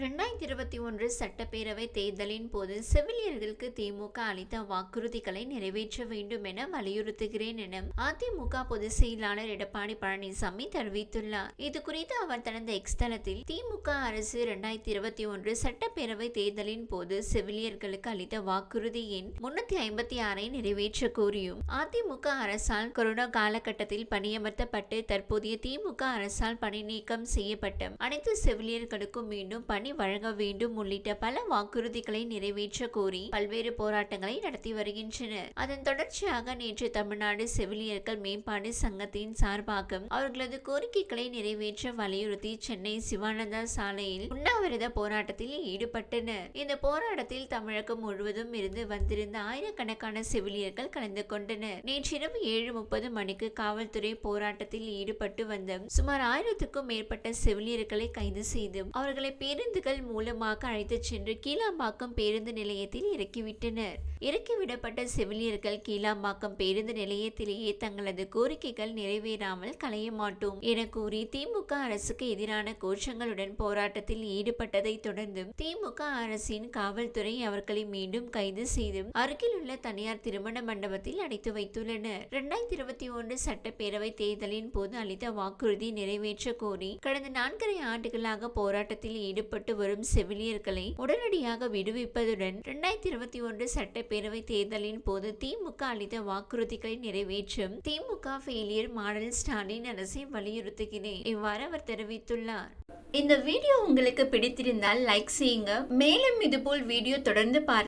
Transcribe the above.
ரெண்டாயிரத்தி இருபத்தி ஒன்று சட்டப்பேரவை தேர்தலின் போது செவிலியர்களுக்கு திமுக அளித்த வாக்குறுதிகளை நிறைவேற்ற வேண்டும் என வலியுறுத்துகிறேன் என அதிமுக பொதுச் செயலாளர் எடப்பாடி பழனிசாமி தெரிவித்துள்ளார். இது குறித்து அவர் தனது எக்ஸ் தளத்தில் திமுக அரசு ரெண்டாயிரத்தி இருபத்தி ஒன்று சட்டப்பேரவை தேர்தலின் போது செவிலியர்களுக்கு அளித்த வாக்குறுதி எண் முன்னூத்தி ஐம்பத்தி ஆறை நிறைவேற்ற கோரியும். அதிமுக அரசால் கொரோனா காலகட்டத்தில் பணியமர்த்தப்பட்டு தற்போதைய திமுக அரசால் பணி நீக்கம் செய்யப்பட்ட அனைத்து செவிலியர்களுக்கும் மீண்டும் பணி வழங்க வேண்டும் உள்ளிட்ட பல வாக்குறுதிகளை நிறைவேற்ற கோரி பல்வேறு போராட்டங்களை நடத்தி வருகின்றனர். அதன் தொடர்ச்சியாக நேற்று தமிழ்நாடு செவிலியர்கள் மேம்பாடு சங்கத்தின் சார்பாக அவர்களது கோரிக்கைகளை நிறைவேற்ற வலியுறுத்தி சென்னை சிவானந்தா சாலையில் உண்ணாவிரத போராட்டத்தில் ஈடுபட்டனர். இந்த போராட்டத்தில் தமிழகம் முழுவதும் இருந்து வந்திருந்த ஆயிரக்கணக்கான செவிலியர்கள் கலந்து கொண்டனர். நேற்றிரவு ஏழு முப்பது மணிக்கு காவல்துறை போராட்டத்தில் ஈடுபட்டு வந்த சுமார் ஆயிரத்துக்கும் மேற்பட்ட செவிலியர்களை கைது செய்து அவர்களை பேருந்து பேருந்துகள் மூலமாக அழைத்துச் சென்று கீழாம்பாக்கம் பேருந்து நிலையத்தில் இறக்கிவிட்டனர். இறக்கிவிடப்பட்ட செவிலியர்கள் கீழாம்பாக்கம் பேருந்து நிலையத்திலேயே தங்களது கோரிக்கைகள் நிறைவேறாமல் களைய மாட்டோம் என கூறி திமுக அரசுக்கு எதிரான கோஷங்களுடன் போராட்டத்தில் ஈடுபட்டதை தொடர்ந்து திமுக அரசின் காவல்துறை அவர்களை மீண்டும் கைது செய்து அருகில் உள்ள தனியார் திருமண மண்டபத்தில் அடைத்து வைத்துள்ளனர். இரண்டாயிரத்தி இருபத்தி ஒன்று சட்டப்பேரவை தேர்தலின் போது அளித்த வாக்குறுதி நிறைவேற்ற கோரி கடந்த நான்கரை ஆண்டுகளாக போராட்டத்தில் ஈடுபட்டு வரும் செவிலியர்களை உடனடியாக விடுவிப்பதுடன் இரண்டாயிரத்தி இருபத்தி ஒன்று சட்டப்பேரவை தேர்தலின் போது திமுக அளித்த வாக்குறுதிகளை நிறைவேற்றும் திமுக ஃபெயிலியர் மாடல் ஸ்டாலின் அரசை வலியுறுத்துகிறேன் இவ்வாறு அவர் தெரிவித்துள்ளார். இந்த வீடியோ உங்களுக்கு பிடித்திருந்தால் லைக் செய்யுங்க. மேலும் இதுபோல் வீடியோ தொடர்ந்து பார்க்க